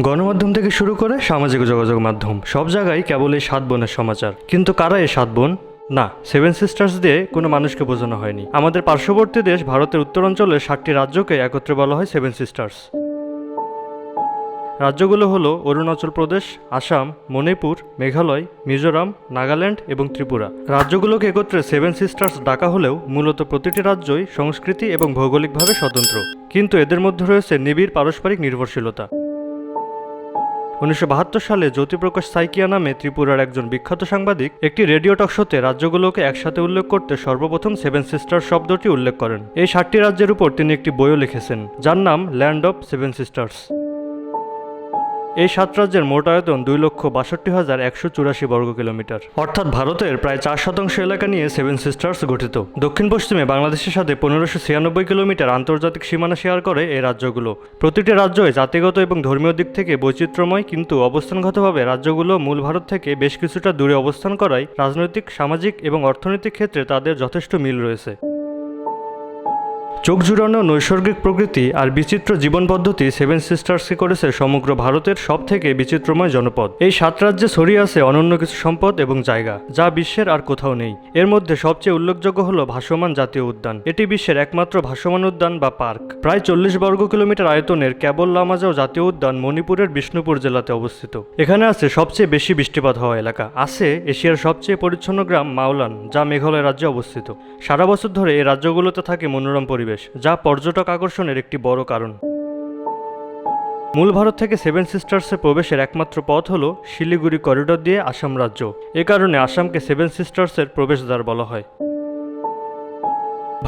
গণমাধ্যম থেকে শুরু করে সামাজিক যোগাযোগ মাধ্যম, সব জায়গায় কেবল এই সাত বোনের সমাচার। কিন্তু কারা এই সাত বোন? না সেভেন সিস্টার্স দিয়ে কোনো মানুষকে বোঝানো হয়নি। আমাদের পার্শ্ববর্তী দেশ ভারতের উত্তরাঞ্চলের সাতটি রাজ্যকে একত্রে বলা হয় সেভেন সিস্টার্স রাজ্যগুলো হলো অরুণাচল প্রদেশ, আসাম, মণিপুর, মেঘালয়, মিজোরাম, নাগাল্যান্ড এবং ত্রিপুরা। রাজ্যগুলোকে একত্রে সেভেন সিস্টার্স ডাকা হলেও মূলত প্রতিটি রাজ্যই সংস্কৃতি এবং ভৌগোলিকভাবে স্বতন্ত্র। কিন্তু এদের মধ্যে রয়েছে নিবিড় পারস্পরিক নির্ভরশীলতা। উনিশশো বাহাত্তর সালে জ্যোতিপ্রকাশ সাইকিয়া নামে ত্রিপুরার একজন বিখ্যাত সাংবাদিক একটি রেডিও টক শোতে রাজ্যগুলোকে একসাথে উল্লেখ করতে সর্বপ্রথম সেভেন সিস্টার শব্দটি উল্লেখ করেন। এই সাতটি রাজ্যের উপর তিনি একটি বইও লিখেছেন, যার নাম ল্যান্ড অফ সেভেন সিস্টার্স এই সাত রাজ্যের মোট আয়তন দুই লক্ষ বাষট্টি হাজার একশো চুরাশি বর্গ কিলোমিটার অর্থাৎ ভারতের প্রায় চার শতাংশ এলাকা নিয়ে সেভেন সিস্টার্স গঠিত। দক্ষিণ পশ্চিমে বাংলাদেশের সাথে পনেরোশো ছিয়ানব্বই কিলোমিটার আন্তর্জাতিক সীমানা শেয়ার করে এই রাজ্যগুলো। প্রতিটি রাজ্যই জাতিগত এবং ধর্মীয় দিক থেকে বৈচিত্র্যময়, কিন্তু অবস্থানগতভাবে রাজ্যগুলো মূল ভারত থেকে বেশ কিছুটা দূরে অবস্থান করায় রাজনৈতিক, সামাজিক এবং অর্থনৈতিক ক্ষেত্রে তাদের যথেষ্ট মিল রয়েছে। চোখ জুড়ানো নৈসর্গিক প্রকৃতি আর বিচিত্র জীবন পদ্ধতি সেভেন সিস্টার্সকে করেছে সমগ্র ভারতের সব থেকে বিচিত্রময় জনপদ। এই সাত রাজ্যে ছড়িয়ে আছে অনন্য কিছু সম্পদ এবং জায়গা, যা বিশ্বের আর কোথাও নেই। এর মধ্যে সবচেয়ে উল্লেখযোগ্য হল ভাসমান জাতীয় উদ্যান। এটি বিশ্বের একমাত্র ভাসমান উদ্যান বা পার্ক। প্রায় চল্লিশ বর্গ কিলোমিটার আয়তনের কেবল লামাজাও জাতীয় উদ্যান মণিপুরের বিষ্ণুপুর জেলাতে অবস্থিত। এখানে আছে সবচেয়ে বেশি বৃষ্টিপাত হওয়া এলাকা। আছে এশিয়ার সবচেয়ে পরিচ্ছন্ন গ্রাম মাওলান, যা মেঘালয় রাজ্যে অবস্থিত। সারা বছর ধরে এই রাজ্যগুলোতে থাকে মনোরম পরিবেশ। যা পর্যটক আকর্ষণের একটি বড় কারণ। মূল ভারত থেকে সেভেন সিস্টার্সে প্রবেশের একমাত্র পথ হল শিলিগুড়ি করিডোর দিয়ে আসাম রাজ্য। এ কারণে আসামকে সেভেন সিস্টার্সের প্রবেশদ্বার বলা হয়।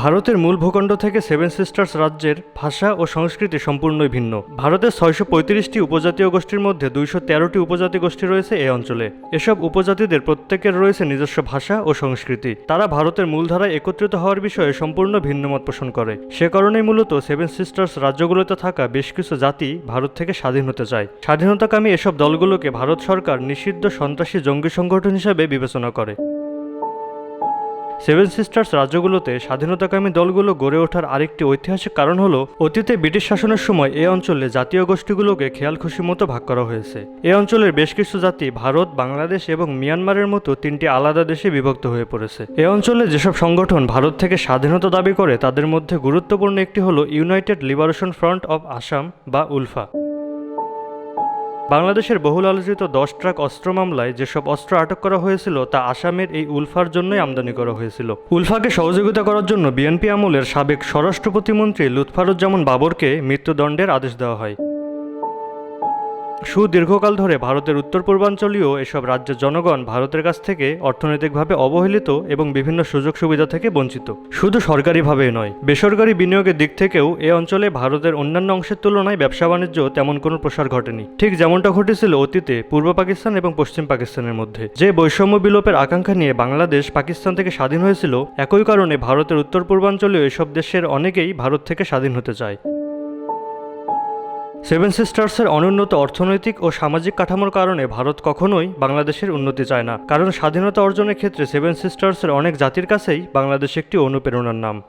ভারতের মূল ভূখণ্ড থেকে সেভেন সিস্টার্স রাজ্যের ভাষা ও সংস্কৃতি সম্পূর্ণই ভিন্ন। ভারতের ছয়শো পঁয়ত্রিশটি উপজাতীয় গোষ্ঠীর মধ্যে দুইশো তেরোটি উপজাতি গোষ্ঠী রয়েছে এই অঞ্চলে। এসব উপজাতিদের প্রত্যেকের রয়েছে নিজস্ব ভাষা ও সংস্কৃতি। তারা ভারতের মূলধারায় একত্রিত হওয়ার বিষয়ে সম্পূর্ণ ভিন্ন মত পোষণ করে। সে কারণেই মূলত সেভেন সিস্টার্স রাজ্যগুলোতে থাকা বেশ কিছু জাতি ভারত থেকে স্বাধীন হতে চায়। স্বাধীনতাকামী এসব দলগুলোকে ভারত সরকার নিষিদ্ধ সন্ত্রাসী জঙ্গি সংগঠন হিসেবে বিবেচনা করে। সেভেন সিস্টার্স রাজ্যগুলোতে স্বাধীনতাকামী দলগুলো গড়ে ওঠার আরেকটি ঐতিহাসিক কারণ হলো, অতীতে ব্রিটিশ শাসনের সময় এ অঞ্চলে জাতীয় গোষ্ঠীগুলোকে খেয়াল খুশি মতো ভাগ করা হয়েছে। এ অঞ্চলের বেশ কিছু জাতি ভারত, বাংলাদেশ এবং মিয়ানমারের মতো তিনটি আলাদা দেশে বিভক্ত হয়ে পড়েছে। এ অঞ্চলে যেসব সংগঠন ভারত থেকে স্বাধীনতা দাবি করে, তাদের মধ্যে গুরুত্বপূর্ণ একটি হলো United Liberation Front of Assam বা উলফা। বাংলাদেশের বহুল আলোচিত দশ ট্রাক অস্ত্র মামলায় যেসব অস্ত্র আটক করা হয়েছিল তা আসামের এই উলফার জন্যই আমদানি করা হয়েছিল। উলফাকে সহযোগিতা করার জন্য বিএনপি আমলের সাবেক স্বরাষ্ট্র প্রতিমন্ত্রী লুৎফারুজ্জামান বাবরকে মৃত্যুদণ্ডের আদেশ দেওয়া হয়। সুদীর্ঘকাল ধরে ভারতের উত্তর পূর্বাঞ্চলীয় এসব রাজ্যের জনগণ ভারতের কাছ থেকে অর্থনৈতিকভাবে অবহেলিত এবং বিভিন্ন সুযোগ সুবিধা থেকে বঞ্চিত। শুধু সরকারিভাবেই নয়, বেসরকারি বিনিয়োগের দিক থেকেও এ অঞ্চলে ভারতের অন্যান্য অংশের তুলনায় ব্যবসা বাণিজ্য তেমন কোনো প্রসার ঘটেনি। ঠিক যেমনটা ঘটেছিল অতীতে পূর্ব পাকিস্তান এবং পশ্চিম পাকিস্তানের মধ্যে। যে বৈষম্য বিলোপের আকাঙ্ক্ষা নিয়ে বাংলাদেশ পাকিস্তান থেকে স্বাধীন হয়েছিল, একই কারণে ভারতের উত্তর পূর্বাঞ্চলীয় এসব দেশের অনেকেই ভারত থেকে স্বাধীন হতে চায়। সেভেন সিস্টার্সের অনুন্নত অর্থনৈতিক ও সামাজিক কাঠামোর কারণে ভারত কখনোই বাংলাদেশের উন্নতি চায় না। কারণ স্বাধীনতা অর্জনের ক্ষেত্রে সেভেন সিস্টার্সের অনেক জাতির কাছেই বাংলাদেশ একটি অনুপ্রেরণার নাম।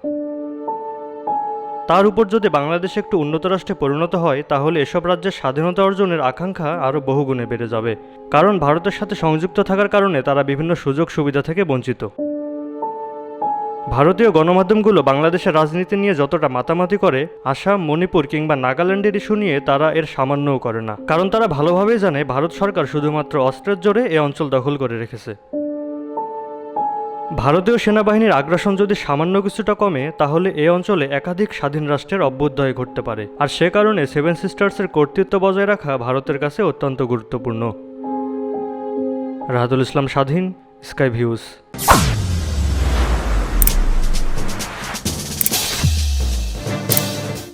তার উপর যদি বাংলাদেশ একটু উন্নত রাষ্ট্রে পরিণত হয়, তাহলে এসব রাজ্যের স্বাধীনতা অর্জনের আকাঙ্ক্ষা আরও বহুগুণে বেড়ে যাবে। কারণ ভারতের সাথে সংযুক্ত থাকার কারণে তারা বিভিন্ন সুযোগ সুবিধা থেকে বঞ্চিত। ভারতীয় গণমাধ্যমগুলো বাংলাদেশের রাজনীতি নিয়ে যতটা মাতামাতি করে, আসাম, মণিপুর কিংবা নাগাল্যান্ডের ইস্যু নিয়ে তারা এর সামান্যও করে না। কারণ তারা ভালোভাবেই জানে ভারত সরকার শুধুমাত্র অস্ত্রের জোরে এ অঞ্চল দখল করে রেখেছে। ভারতীয় সেনাবাহিনীর আগ্রাসন যদি সামান্য কিছুটা কমে, তাহলে এ অঞ্চলে একাধিক স্বাধীন রাষ্ট্রের অভ্যুদয় ঘটতে পারে। আর সে কারণে সেভেন সিস্টার্সের কর্তৃত্ব বজায় রাখা ভারতের কাছে অত্যন্ত গুরুত্বপূর্ণ। রাহাতুল ইসলাম স্বাধীন, স্কাই ভিউজ।